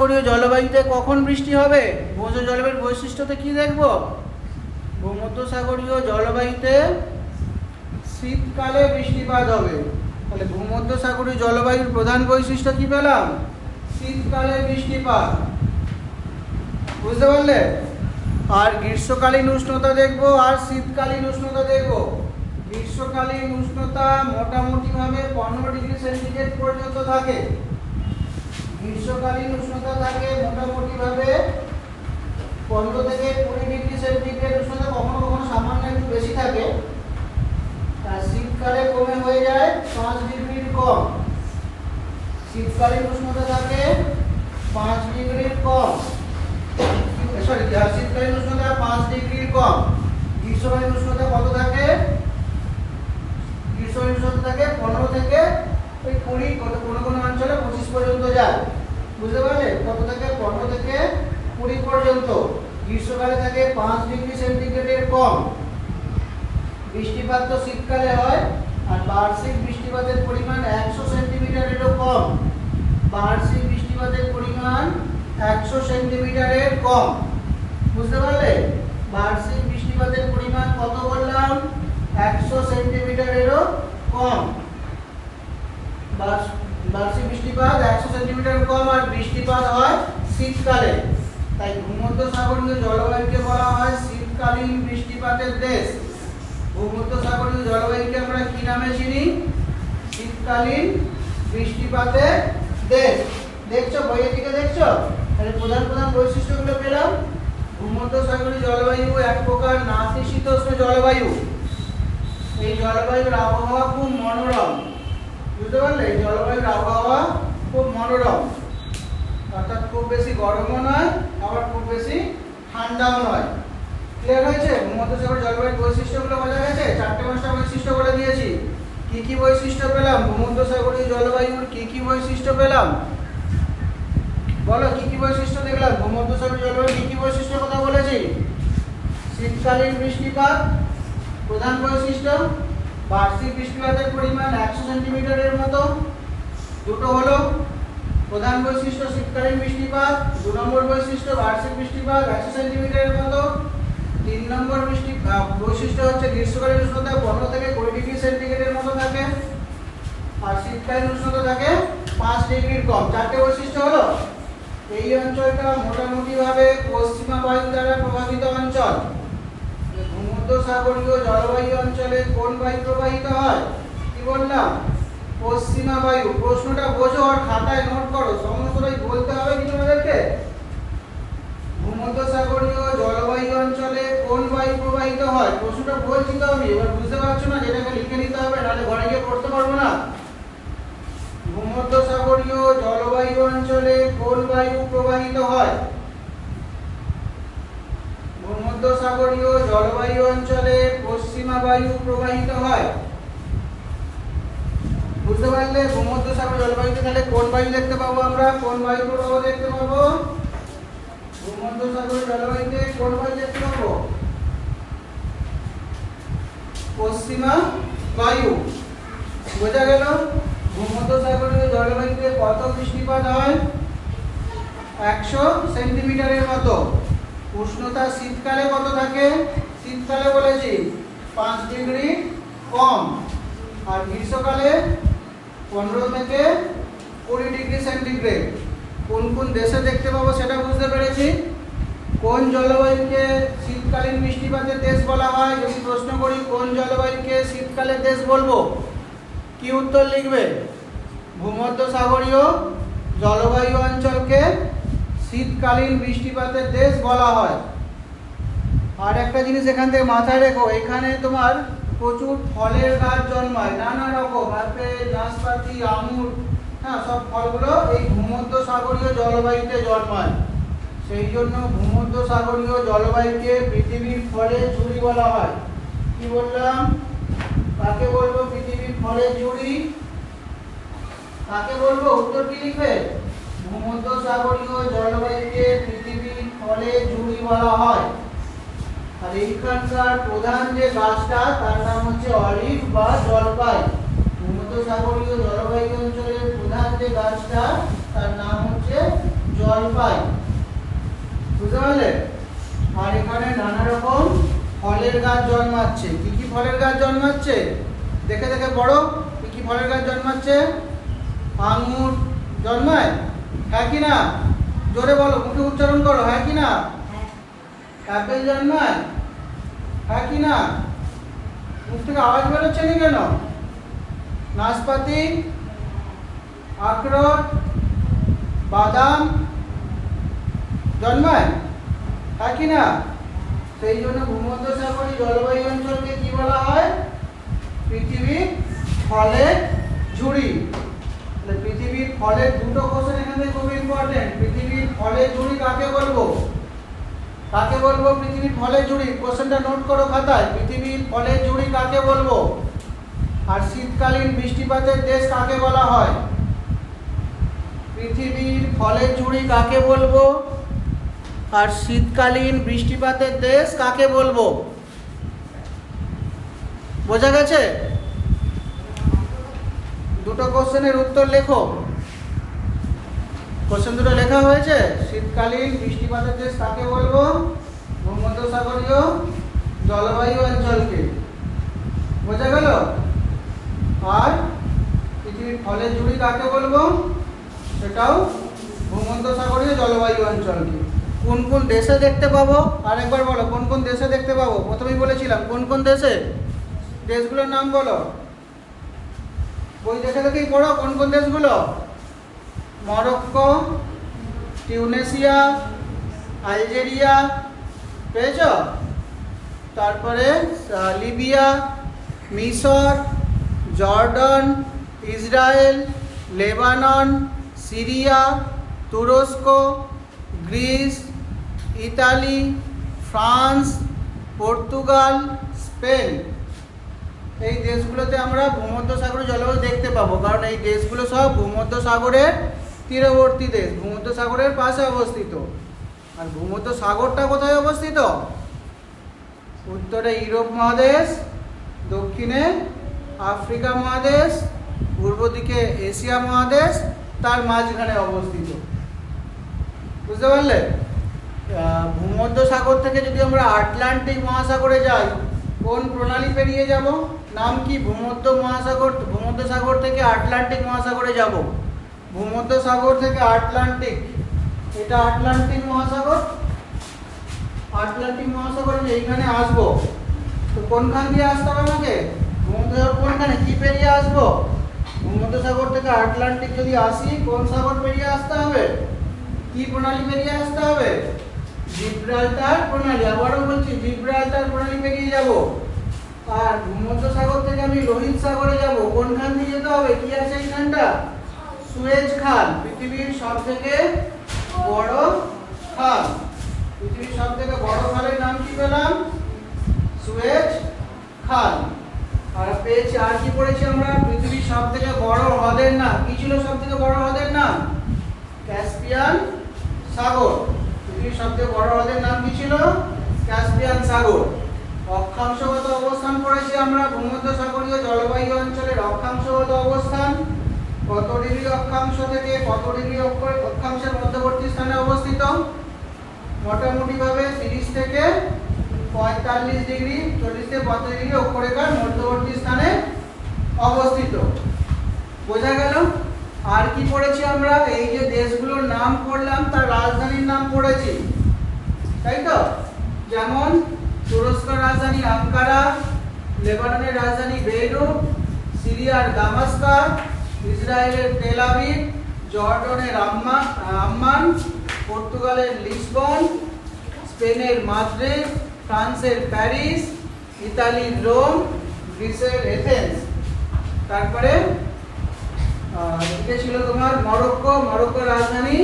ভূমধ্যসাগরীয় জলবায়ুতে কখন বৃষ্টি হবে? ভূমধ্য জলবায়ুর বৈশিষ্ট্যতে কি দেখব? ভূমধ্যসাগরীয় জলবায়ুতে শীতকালে বৃষ্টিপাত হবে। তাহলে ভূমধ্যসাগরীয় জলবায়ুর প্রধান বৈশিষ্ট্য কি পেলাম? শীতকালে বৃষ্টিপাত। বুঝতে পারলে? আর গ্রীষ্মকালীন উষ্ণতা দেখব, আর শীতকালীন উষ্ণতা দেখব। গ্রীষ্মকালীন উষ্ণতা মোটামুটিভাবে পনেরো ডিগ্রি সেন্টিগ্রেড পর্যন্ত থাকে। গ্রীষ্মকালীন উষ্ণতা থাকে মোটামুটিভাবে পনেরো থেকে কুড়ি ডিগ্রি সেন্টিগ্রেড উষ্ণতা কখনো কখনো সামান্য একটু বেশি থাকে। আর শীতকালে কমে হয়ে যায় পাঁচ ডিগ্রির কম। শীতকালীন উষ্ণতা থাকে পাঁচ ডিগ্রির কম। সরি শীতকালীন উষ্ণতা পাঁচ ডিগ্রির কম। গ্রীষ্মকালীন উষ্ণতা কত থাকে? গ্রীষ্মকালীন উষ্ণতা থাকে পনেরো থেকে ওই কুড়ি কোনো কোনো অঞ্চলে পঁচিশ পর্যন্ত যায়। বুঝতে পারলে কত থেকে? পনেরো থেকে কুড়ি পর্যন্ত। গ্রীষ্মকালে থাকে পাঁচ ডিগ্রি সেন্টিগ্রেডের কম। বৃষ্টিপাত তো শীতকালে হয়, আর বার্ষিক বৃষ্টিপাতের পরিমাণ একশো সেন্টিমিটারেরও কম। বার্ষিক বৃষ্টিপাতের পরিমাণ একশো সেন্টিমিটারের কম। বুঝতে পারলে বার্ষিক বৃষ্টিপাতের পরিমাণ কত বললাম? একশো সেন্টিমিটারেরও কম। বার্ষ- বার্ষিক বৃষ্টিপাত একশো সেন্টিমিটার কম আর বৃষ্টিপাত হয় শীতকালে। তাই ভূমধ্যসাগরীয় জলবায়ুকে বলা হয় শীতকালীন বৃষ্টিপাতের দেশ। ভূমধ্যসাগরীয় জলবায়ুকে আমরা কি নামে চিনি? শীতকালীন বৃষ্টিপাতের দেশ। দেখছ? বইয়ের দিকে দেখছ? তাহলে প্রধান প্রধান বৈশিষ্ট্যগুলো পেলাম। ভূমধ্যসাগরীয় জলবায়ু এক প্রকার নাতিশীতোষ্ণ জলবায়ু। এই জলবায়ুর আবহাওয়া খুব মনোরম। বুঝতে পারলে? জলবায়ুর আবহাওয়া খুব মনোরম। অর্থাৎ খুব বেশি গরমও নয়, আবার খুব বেশি ঠান্ডাও নয়। ক্লিয়ার হয়েছে? ভূমধ্যসাগর জলবায়ুর বৈশিষ্ট্যগুলো বোঝা গেছে? চারটে পাঁচটা বৈশিষ্ট্য বলে দিয়েছি। কি কি বৈশিষ্ট্য পেলাম? ভূমধ্যসাগরীয় জলবায়ুর কি কি বৈশিষ্ট্য পেলাম? বলো, কি কি বৈশিষ্ট্য দেখলাম? ভূমধ্যসাগর জলবায়ুর কি কি বৈশিষ্ট্য কথা বলেছি? শীতকালীন বৃষ্টিপাত প্রধান বৈশিষ্ট্য। বার্ষিক বৃষ্টিপাতের পরিমাণ একশো সেন্টিমিটারের মতো। দুটো হলো প্রধান বৈশিষ্ট্য শীতকালীন বৃষ্টিপাত, দু নম্বর বৈশিষ্ট্য বার্ষিক বৃষ্টিপাত, একশো সেন্টিমিটারের মতো। তিন নম্বর বৃষ্টি বৈশিষ্ট্য হচ্ছে গ্রীষ্মকালীন উষ্ণতা পনেরো থেকে কুড়ি ডিগ্রি সেন্টিগ্রেডের মতো থাকে আর শীতকালীন উষ্ণতা থাকে পাঁচ ডিগ্রির কম। চারটে বৈশিষ্ট্য হলো, এই অঞ্চলটা মোটামুটিভাবে পশ্চিমা বায়ু দ্বারা প্রভাবিত অঞ্চল। ভূমধ্যসাগরীয় জলবায়ু অঞ্চলে কোন বায়ু প্রবাহিত হয়? কি বললাম? পশ্চিমা বায়ু। প্রশ্নটা বোঝো আর খাতায় নোট করো। সমস্তটাই বলতে হবে কি তোমাদেরকে? ভূমধ্যসাগরীয় জলবায়ু অঞ্চলে কোন বায়ু প্রবাহিত হয়? প্রশ্নটা বলছি তো আমি, এবার বুঝতে পারছ না? যেটাকে লিখে নিতে হবে, নাহলে ঘরে গিয়ে পড়তে পারব না। ভূমধ্যসাগরীয় জলবায়ু অঞ্চলে কোন বায়ু প্রবাহিত হয় ভূমধ্যসাগরীয় জলবায়ু অঞ্চলে পশ্চিমা বায়ু প্রবাহিত হয়। বুঝতে পারলে? ভূমধ্যসাগর জলবায়ুতে তাহলে কোন বায়ু দেখতে পাবো আমরা? কোন বায়ু প্রবাহ দেখতে পাবো? ভূমধ্যসাগর জলবায়ুতে কোন বায়ু দেখতে পাবো? পশ্চিমা বায়ু। বোঝা গেল? ভূমধ্যসাগরীয় জলবায়ুতে কত বৃষ্টিপাত হয়? একশো সেন্টিমিটারের মতো। উষ্ণতা শীতকালে কত থাকে? শীতকালে বলেছি, পাঁচ ডিগ্রি কম। আর গ্রীষ্মকালে পনেরো থেকে কুড়ি ডিগ্রি সেন্টিগ্রেড। কোন কোন দেশে দেখতে পাবো সেটা বুঝতে পেরেছি। কোন জলবায়ুকে শীতকালীন বৃষ্টিপাতের দেশ বলা হয়, যদি প্রশ্ন করি, কোন জলবায়ুকে শীতকালের দেশ বলব? কি উত্তর লিখবে? ভূমধ্যসাগরীয় জলবায়ু অঞ্চলকে শীতকালীন বৃষ্টিপাতের দেশ বলা হয়। আর একটা জিনিস এখান থেকে মাথায় রেখো, এখানে তোমার প্রচুর ফলের গাছ জন্মায়, নানা রকম, আপেল, নাশপাতি আঙুর হ্যাঁ সব ফলগুলো এই ভূমধ্য সাগরীয় জলবায়ুতে জন্মায়। সেই জন্য ভূমধ্যসাগরীয় জলবায়ুকে পৃথিবীর ফলের ঝুড়ি বলা হয়। কি বললাম? কাকে বলব পৃথিবীর ফলের ঝুড়ি? কাকে বলব? উত্তর কি লিখবে? ভূমধ্যসাগরীয় জলবায়ুকে পৃথিবীর ফলে ঝুড়ি বলা হয়। আর এইখানকার প্রধান যে গাছটা তার নাম হচ্ছে অলিভ বা জলপাই। ভূমধ্যসাগরীয় জলবায়ু অঞ্চলের প্রধান যে গাছটা তার নাম হচ্ছে জল পাই বুঝতে পারলে? আর এখানে নানা রকম ফলের গাছ জন্মাচ্ছে। কি কি ফলের গাছ জন্মাচ্ছে? দেখে দেখে বড় কি কি ফলের গাছ জন্মাচ্ছে? আঙুর জন্মায়? হ্যাঁ কি না? জোরে বলো, মুখে উচ্চারণ করো হ্যাঁ কি না? অ্যাপেল জন্মায়? হ্যাঁ কি না? মুখ থেকে আওয়াজ বেরোচ্ছে না কেন? নাশপাতি, আখরোট, বাদাম জন্মায়? হ্যাঁ কি না? সেই জন্য ভূমধ্যসাগরী জলবায়ু অঞ্চলকে কি বলা হয়? পৃথিবীর ফলের ঝুড়ি। পৃথিবীর ফলের দুটো কোশ্চেন এখানে খুব ইম্পর্টেন্ট পৃথিবীর ফলের ঝুড়ি কাকে বলব? কাকে বলব পৃথিবীর ফলের ঝুড়ি কোশ্চেনটা নোট করো খাতায়। পৃথিবীর ফলের ঝুড়ি কাকে বলব? আর শীতকালীন বৃষ্টিপাতের দেশ কাকে বলা হয়? পৃথিবীর ফলের ঝুড়ি কাকে বলব? আর শীতকালীন বৃষ্টিপাতের দেশ কাকে বলব? বোঝা গেছে? দুটো কোশ্চেনের উত্তর লেখো। কোশ্চেন দুটো লেখা হয়েছে। শীতকালীন বৃষ্টিপাতের দেশ কাকে বলব? ভূমধ্যসাগরীয় জলবায়ু অঞ্চলকে। বোঝা গেল? আর পৃথিবীর ফলের ঝুড়ি কাকে বলব? সেটাও ভূমধ্যসাগরীয় জলবায়ু অঞ্চলকে। কোন কোন দেশে দেখতে পাবো? আরেকবার বলো, কোন কোন দেশে দেখতে পাবো? প্রথমেই বলেছিলাম, কোন কোন দেশে? দেশগুলোর নাম বলো। বই দেখে দেখেই পড়ো, কোন কোন দেশগুলো? মরক্কো, টিউনেশিয়া, আলজেরিয়া, পেয়েছ? তারপরে লিবিয়া, মিশর, জর্ডন, ইসরায়েল, লেবানন, সিরিয়া, তুরস্ক, Greece, Italy, France, Portugal, Spain. এই দেশগুলোতে আমরা ভূমধ্যসাগরের জলবায়ু দেখতে পাবো, কারণ এই দেশগুলো সব ভূমধ্যসাগরের তীরবর্তী দেশ, ভূমধ্যসাগরের পাশে অবস্থিত। আর ভূমধ্যসাগরটা কোথায় অবস্থিত? উত্তরে ইউরোপ মহাদেশ, দক্ষিণে আফ্রিকা মহাদেশ, পূর্ব দিকে এশিয়া মহাদেশ, তার মাঝখানে অবস্থিত। বুঝতে পারলে? ভূমধ্যসাগর থেকে যদি আমরা আটলান্টিক মহাসাগরে যাই, কোন প্রণালী পেরিয়ে যাব? নাম কি? ভূমধ্য মহাসাগর, ভূমধ্যসাগর থেকে আটলান্টিক মহাসাগরে যাব। ভূমধ্যসাগর থেকে আটলান্টিক। এটা আটলান্টিক মহাসাগর? আটলান্টিক মহাসাগরে যে এইখানে আসব। তো কোনখান দিয়ে আসতে হবে আমাকে? ভূমধ্যসাগর কোনখানে? কি পেরিয়ে আসব? ভূমধ্যসাগর থেকে আটলান্টিক যদি আসি, কোন সাগর পেরিয়ে আসতে হবে? কি প্রণালী পেরিয়ে আসতে হবে? জিব্রাল্টার প্রণালী। আবারও বলছি জিব্রাল্টার প্রণালী পেরিয়ে যাব। আর ভূমধ্যসাগর থেকে আমি লোহিত সাগরে যাব। কোনখান দিয়ে যেতে হবে? কি আছে এইখানটা? সুয়েজ খাল পৃথিবীর সব থেকে বড় খাল পৃথিবীর সব থেকে বড় খালের নাম কি পেলাম? সুয়েজ খাল আর পেয়েছি, আর কি পড়েছি আমরা? পৃথিবীর সব থেকে বড় হ্রদের নাম। কি ছিল সব থেকে বড় হ্রদের নাম? ক্যাসপিয়ান সাগর। পৃথিবীর সবচেয়ে বড় হ্রদের নাম কি ছিল? ক্যাসপিয়ান সাগর। অক্ষাংশগত অবস্থান করেছি আমরা ভূমধ্যসাগরীয় জলবায়ু অঞ্চলের অক্ষাংশগত অবস্থান। কত ডিগ্রি অক্ষাংশ থেকে কত ডিগ্রি অক্ষ- অক্ষাংশের মধ্যবর্তী স্থানে অবস্থিত। মোটামুটি ভাবে তিরিশ থেকে পঁয়তাল্লিশ ডিগ্রি, চল্লিশ থেকে পঁয়তাল্লিশ ডিগ্রি অক্ষরেখার মধ্যবর্তী স্থানে অবস্থিত। বোঝা গেল? আর কি পড়েছি আমরা? এই যে দেশগুলোর নাম পড়লাম, তার রাজধানীর নাম পড়েছি। তাই তো? যেমন তুরস্কের রাজধানী আঙ্কারা, লেবাননের রাজধানী বেইরুট সিরিয়ার দামাস্কার ইসরায়েলের তেল আবিব, জর্ডনের আম্মা, আম্মান, পর্তুগালের লিসবন, স্পেনের মাদ্রিদ, ফ্রান্সের প্যারিস, ইতালির রোম, গ্রিসের এথেন্স। তারপরে ছিল তোমার মরক্কো, মরক্কোর রাজধানী।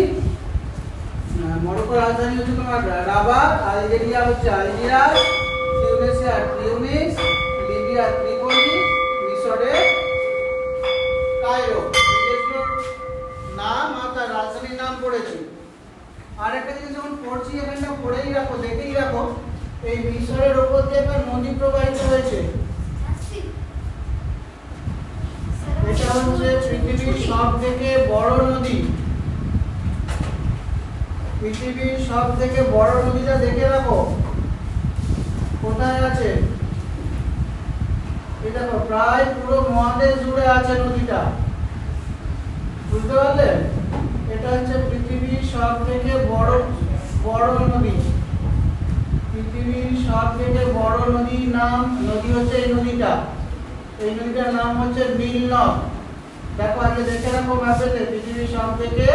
মরক্কোর রাজধানী হচ্ছে তোমার রাবাত আলজেরিয়া হচ্ছে আলজিরা টিউনিসিয়া টিউনিস লিবিয়া আর একটা জিনিস যখন পড়ছি এখানটা পড়েই রাখো, দেখেই রাখো, এই মিশরের ওপর দিয়ে একটা নদী প্রবাহিত হয়েছে। এটা হচ্ছে পৃথিবীর সব থেকে বড় নদী। পৃথিবীর সব থেকে বড় নদীটা দেখে রাখো। কোথায় আছে? এই দেখো, প্রায় পুরো মহাদেশ জুড়ে আছে নদীটা। বুঝতে পারলেন এটা হচ্ছে পৃথিবীর সব থেকে বড় বড় নদী। পৃথিবীর সব থেকে বড় নদীর নাম, নদী হচ্ছে এই নদীটা। এই নদীটার নাম হচ্ছে নীল নদ। দেখো আগে দেখে রাখো ম্যাপেতে পৃথিবীর সব থেকে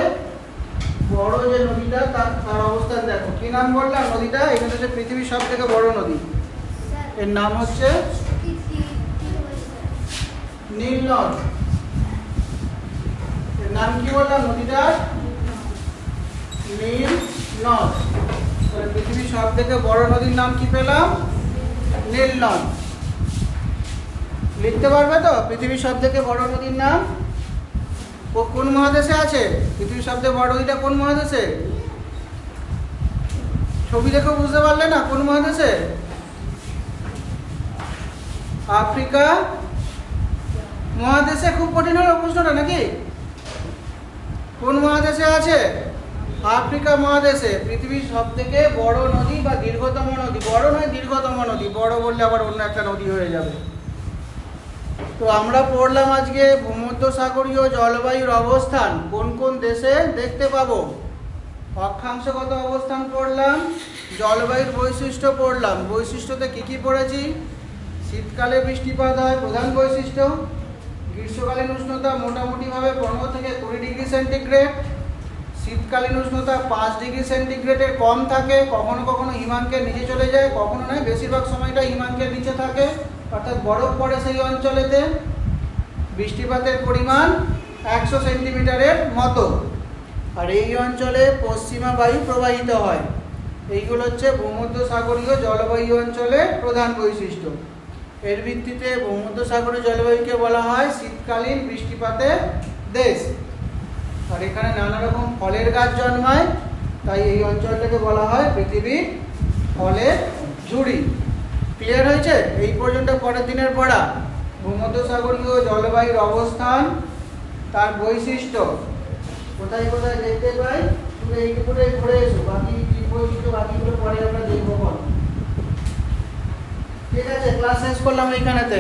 বড় যে নদীটা, তার তার অবস্থান দেখো। কি নাম বললাম নদীটা? এখানে হচ্ছে পৃথিবীর সব থেকে বড় নদী। এর নাম হচ্ছে নীল নদ। এর নাম কি বললাম নদীটার? নীল নদ। পৃথিবীর সব থেকে বড় নদীর নাম কি পেলাম? নীল নদ। লিখতে পারবে তো? পৃথিবীর সব থেকে বড় নদীর নাম? কোন মহাদেশে আছে? পৃথিবীর সব থেকে বড় নদীটা কোন মহাদেশে? ছবি দেখে বুঝতে পারলে না? কোন মহাদেশে? আফ্রিকা? মহাদেশে? খুব কঠিন হলো প্রশ্নটা নাকি? কোন মহাদেশে আছে? আফ্রিকা মহাদেশে পৃথিবীর সব থেকে বড় নদী বা দীর্ঘতম নদী। বড় নয়, দীর্ঘতম নদী, বড় বললে আবার অন্য একটা নদী হয়ে যাবে। তো আমরা পড়লাম আজকে ভূমধ্যসাগরীয় জলবায়ুর অবস্থান। কোন কোন দেশে দেখতে পাবো? অক্ষাংশগত অবস্থান পড়লাম, জলবায়ুর বৈশিষ্ট্য পড়লাম। বৈশিষ্ট্যতে কি কি পড়েছি? শীতকালে বৃষ্টিপাত হয়, প্রধান বৈশিষ্ট্য। গ্রীষ্মকালীন উষ্ণতা মোটামুটিভাবে পনেরো থেকে কুড়ি ডিগ্রি সেন্টিগ্রেড। শীতকালীন উষ্ণতা পাঁচ ডিগ্রি সেন্টিগ্রেডের কম থাকে, কখনো কখনো হিমাঙ্কের নিচে চলে যায়, কখনো নয়, বেশিরভাগ সময়টা হিমাঙ্কের নিচে থাকে। অর্থাৎ বরফ পড়ে সেই অঞ্চলেতে, বৃষ্টিপাতের পরিমাণ একশো সেন্টিমিটারের মতো। আর এই অঞ্চলে পশ্চিমা বায়ু প্রবাহিত হয়। এইগুলো হচ্ছে ভূমধ্যসাগরীয় জলবায়ু অঞ্চলের প্রধান বৈশিষ্ট্য। এর ভিত্তিতে ভূমধ্যসাগরীয় জলবায়ুকে বলা হয় শীতকালীন বৃষ্টিপাতের দেশ। আর এখানে নানা রকম ফলের গাছ জন্মায়, তাই এই অঞ্চলটাকে বলা হয় পৃথিবীর ফলের ঝুড়ি। ক্লিয়ার হয়েছে? এই পর্যন্ত পরের দিনের পড়া? ভূমধ্যসাগরীয় জলবায়ুর অবস্থান, তার বৈশিষ্ট্য। কোথায় কোথায় দেখতে পাই? তুমি এইটুকুটাই ঘুরে এসো। বাকি কি বৈশিষ্ট্য বাকিগুলো পরে আমরা দেখব ঠিক আছে ক্লাস শেষ করলাম এইখানেতে